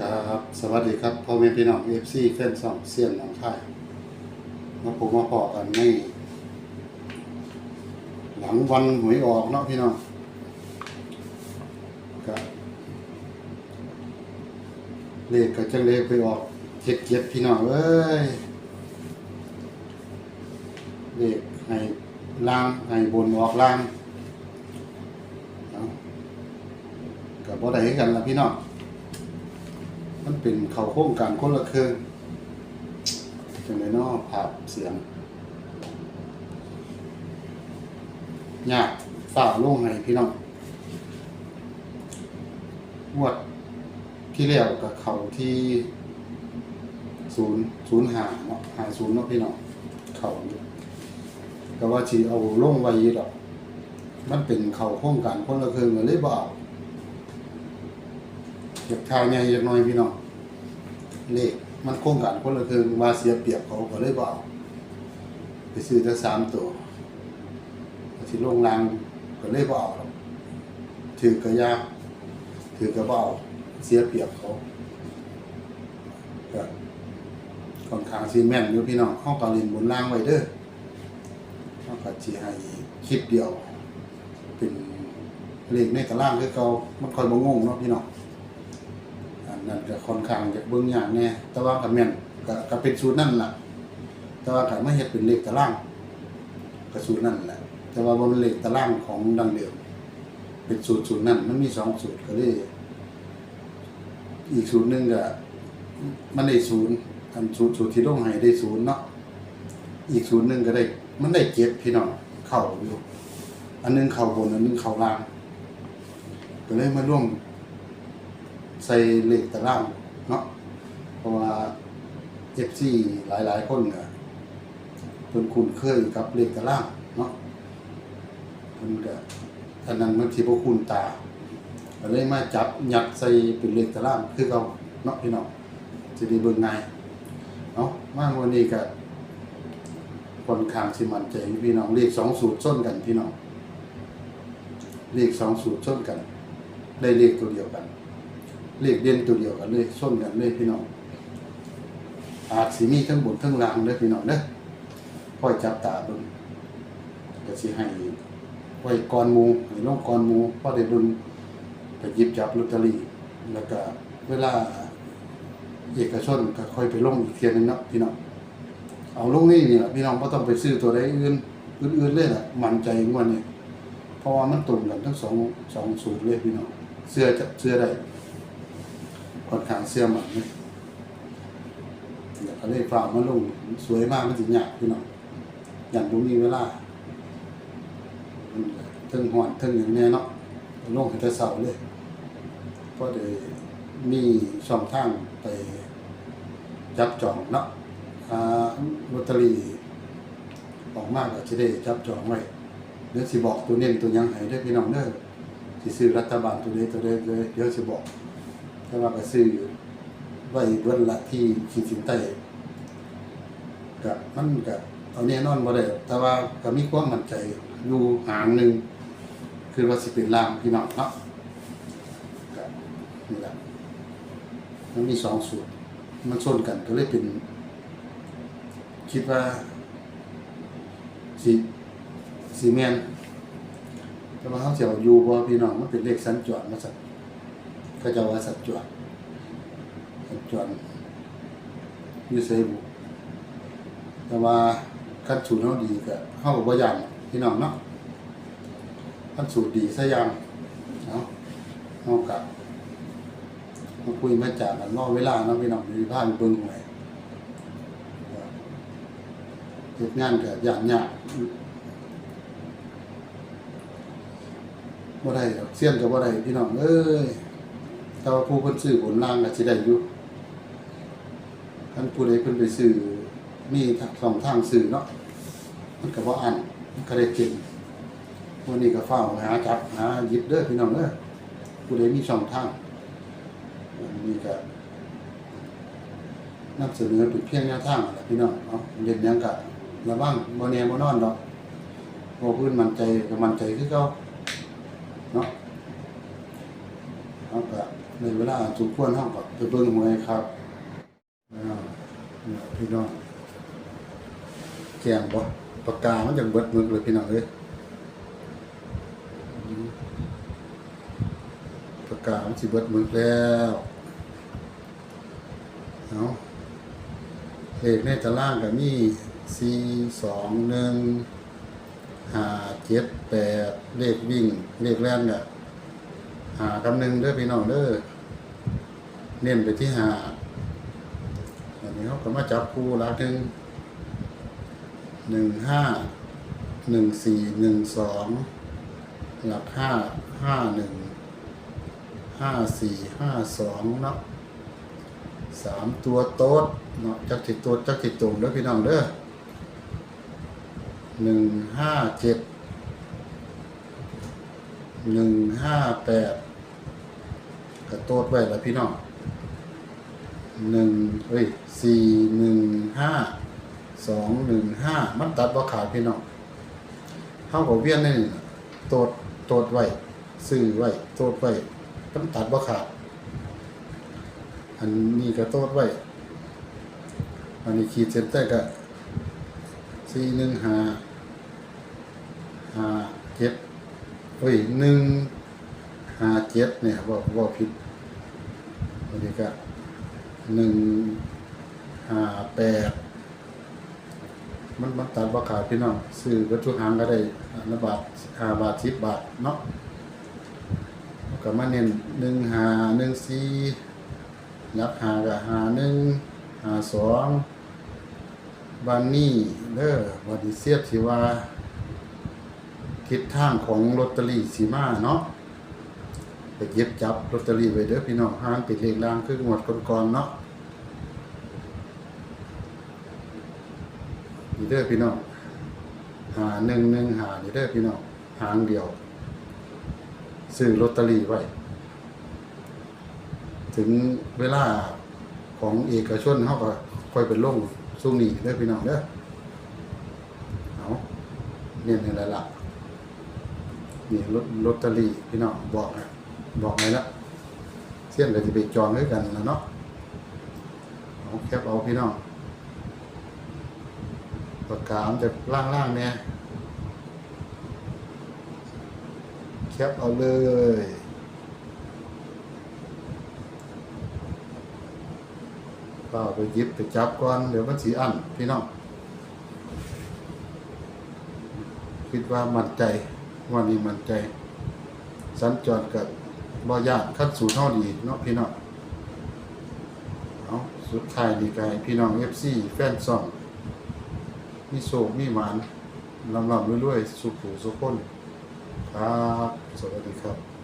ครับสวัสดีครับพ่อแม่พี่น้องเอฟซีแฟนสองเซียนหนองคายมาผมมาพอกันในหลังวันหวยออกเนาะพี่น้องก็เลขก็จะเลขไปออกเจ็ดเจ็ดพี่น้องเอ้ยเลขให้ล่างให้บนออกล่างก็บ่ได้กันละพี่น้อง มันเป็นเขาโครงการคนละเครื่องจังไดเนาะภาพเสียงยากฝ่าลงให้พี่น้องงวดที่แล้วกับเขาที่ศูนย์ศูนย์หาเนาะหาศูนย์เนาะพี่น้องเขาก็ว่าสิเอาลงไว้ดอก มันเป็นเขาโครงการคนละเครื่องเลยบ่เอาเก็บทายใหญ่จักหน่อยพี่น้อง เลขมันโครงการคนละครึ่งว่าเสียเปรียบเขาก็เลยบอาไปซื้อแต่สามตัวสิลงรางก็เลยบ่เอกถือกระยาถือกระเบเอาเสียเปรียบเขาก็ค่อนข้างซีแม่นอยู่พี่น้องห้องตอนเรียนบนล่างไว้เด้อห้องก็สิให้คลิปเดียว เป็นเลขในตารางคือเก่ามันคอยบงงเนาะพี่น้อง นนั้นก็ค่อนข้างจะเบิ่งยากแน่แต่ว่าก็แม่นก็ก็เป็นสูตรนั่นล่ะ แต่ว่าก็มาเฮ็ดเป็นเลขตารางก็สูตรนั่นแหละแต่ว่าบ่เป็นเลขตารางของดังเดิมเป็นสูตรสูตรนั่นมันมีสองสูตรก็เลยอีกสูตรหนึงก็มันได้ศูนย์อันสูตรสูตรที่ลงให้ได้ศูนย์เนาะอีกสูตรหนึงก็ได้ มันได้เจ็ดพี่น้องเข้าอยู่อันหนึงเข้าบนอันหนึงเข้าล่างก็เลยมาร่วม ใส่เหลขตารางเนาะเพราะว่าเอฟซีหลายๆ คนเนี่ยเพิ่นคุ้นเคยกับเหลขตารางเนาะเพิ่นก็อันนั้นมันสิบ่คุ้นตาก็เลยมาจับยัดใส่เป็นเหลขตารางคือเขาเนาะพี่น้องสิได้เบิ่งง่ายเนาะมาวันนี้ก็ค่อนข้างสิมั่นใจพี่น้องเลขสองสูตรส้นกันพี่น้องเลขสองสูตรส้นกัน ได้เลขตัวเดียวกัน เลขเด่นตัวเดียวกันเลยส้นกันเลยพี่น้อง อาจสิมีทั้งบนทั้งล่างเด้อพี่น้องเด้อค่อยจับตาเบิ่งก็สิให้ไว้ก่อนมู่ให้ลงก่อนมู่อได้บิ่งไปหยิบจับลอตเตอรี่แล้วก็เวลาเอกชนก็ค่อยไปลงอีกเทียหนึงเนาะพี่น้องเอาลงนี่นี่แหละพี่น้องบ่ต้องไปซื้อตัวใดอื่นอื่นๆเลยล่ะมั่นใจงวดนี้เพราะว่ามันตรงกันทั้งสองสองสูตรเลยพี่น้องเสื้อจะเสื้อได้ ค่อนข้างเสื่อมันเดี๋ยวก็เลยฝามาลงสวยมากมันสิยากพี่น้องอย่างบ่มีเวลามันก็เทิงหอนเทิงอย่างแน่เนาะลงให้แต่เสาเลยก็ได้มีช่องทางไปจับจองเนาะอ่าลอตเตอรี่ออกมากก็จะได้จับจองไว้เดี๋ยวสิบอกตัวเน้นตัวยังให้ได้อพี่น้องเด้อสิซื้อรัฐบาลตัวใดตัวใดเลยเดี๋ยวสิบอก แต่ว่าก็ซื้อไว้เบิ่นละที่ขีดสินใต้ก็มันก็เอาแน่นอนบ่ได้แต่ว่าก็มีความมั่นใจอยู่หางหนึ่งคือว่าสิเป็นลางพี่น้องเนาะก็นี่ล่ะมันมีสองสูตร มันชนกันก็เลยเป็น คิดว่าสิสิแม่นแต่ว่าเขาเสิเอาอยู่พราะว่าพี่น้องมันเป็นเลขสัญจรมาสั่ นก็จะว่าสัจจวนสัจจวนยูเซบุแต่ว่าขั้นสูตรเขาดีก็เข้ากับว่าย่างพี่น้องเนาะขั้นสูตรดีซะยังเนาะเอากับมาคุยมาจากกันนอกเวลาเนาะพี่น้องมีบ้านเบิ่งหวยเหตุงานก็อย่างยากบ่ได้เสี้ยนก็บ่ได้พี่น้องเอ้ย แต่ว่าผู้เพิ่นซื้อบนล่างก็สิได้อยู่ท่านผู้ใดเพิ่นไปซื้อมีสองทางซื้อเนาะมันก็บ่อันมันก็ได้เก่งวันนี้ก็เฝ้าหาจับหาหยิบเด้อพี่น้องเด้อผู้ใดมีช่องทางวันนี้ก็นำเสนอเป็นเพียงแนวทางนั่นแหละพี่น้องเนาะเล่นยังก็ระวังบ่แน่บ่นอนดอกบ่พื้นมันใจก็มันใจคือเก่าเนาะเอาก็ ในเวลาจุควรเฮาก็ไปเบิ่งหวยครับพี่น้องแกงบ่ปากกามันจังเบิดมึกเลยพี่น้องเอ้ยปากกามันสิเบิดมึกแล้วเอาเลขในตารางก็มี4 2 1ห้าเจ็ดแปดเลขวิ่ง เลขแล่นเนี่ย หาคำหนึ่งเด้อพี่น้องเด้อเน้นไปที่หาอันนี้เขาก็มาจับคู่ละหนึ่งหนึ่งห้าหนึ่งสี่หนึ่งสองหลักห้าห้าหนึ่งห้าสี่ห้าสองเนาะสามตัวโต๊ดเนาะจักติดต๊ดจักติดตุ่มเด้อพี่น้องเด้อหนึ่งห้าเจ็ดหนึ่งห้าแปด กระโตดไว้แล้วพี่น้องหนึ่งเฮ้ยสี่หนึ่งห้าสองหนึ่งห้ามันตัดบ่ขาดพี่น้องเข้ากับเวียนนี่น่ะโตดโตดไว้ซื้อไว้โตดไว้มันตัดบ่ขาด อันนี้ก็โตดไว้อันนี้ขีดเส้นใต้ก็สี่หนึ่งห้าห้าเจ็ดเฮ้ยหนึ่ง ห้าเจ็ดเนี่ยว่าว่าผิดอันนี้ก็หนึ่งห้าแปดมันมันตัดราคาพี่น้องซื้อวัตถุหางก็ได้อนบาทห้าบาทสิบบาทเนาะแล้วก็มาเน้นหนึ่งห้าหนึ่งสี่ยักหากับหาหนึ่งหาสองบานนี้เด้อวันนี้เสียดสิว่าทิศทางของลอตเตอรี่สีมาเนาะ ไปเก็บจับลอตเตอรี่ไว้เด้อพี่น้องห้างปิดเลขล่างคืองวดก่อนๆเนาะนี่เด้อพี่น้องหาหนึ่งหนึ่งหานี่เด้อพี่น้องหางเดียว ซื้อลอตเตอรี่ไว้ ถึงเวลาของเอกชนเขาก็ค่อยไปลงซุ่มนี้เด้อพี่น้องเด้อเอาเนี่ยนี่แหละล่ะนี่ลอตเตอรี่พี่น้องบอกนะ บอกไงละเสี่ยงก็จะไปจองด้วยกันนะเนาะเอาแคปเอาพี่น้องปากกามันจะล่างๆเนี่ยแคปเอาเลยก็ไปยิบไปจับก่อนเดี๋ยวมันสีอันพี่น้องคิดว่ามั่นใจวันนี้มั่นใจ สัญจรกับ บ่ยากขั้นสู่เท่าดีเนาะพี่น้องเอาสุดท้ายดีใจพี่น้องเอฟซีแฟนซองมีโศกมีหมานลำลำรวยๆสุขหูสุขคนครับ สวัสดีครับ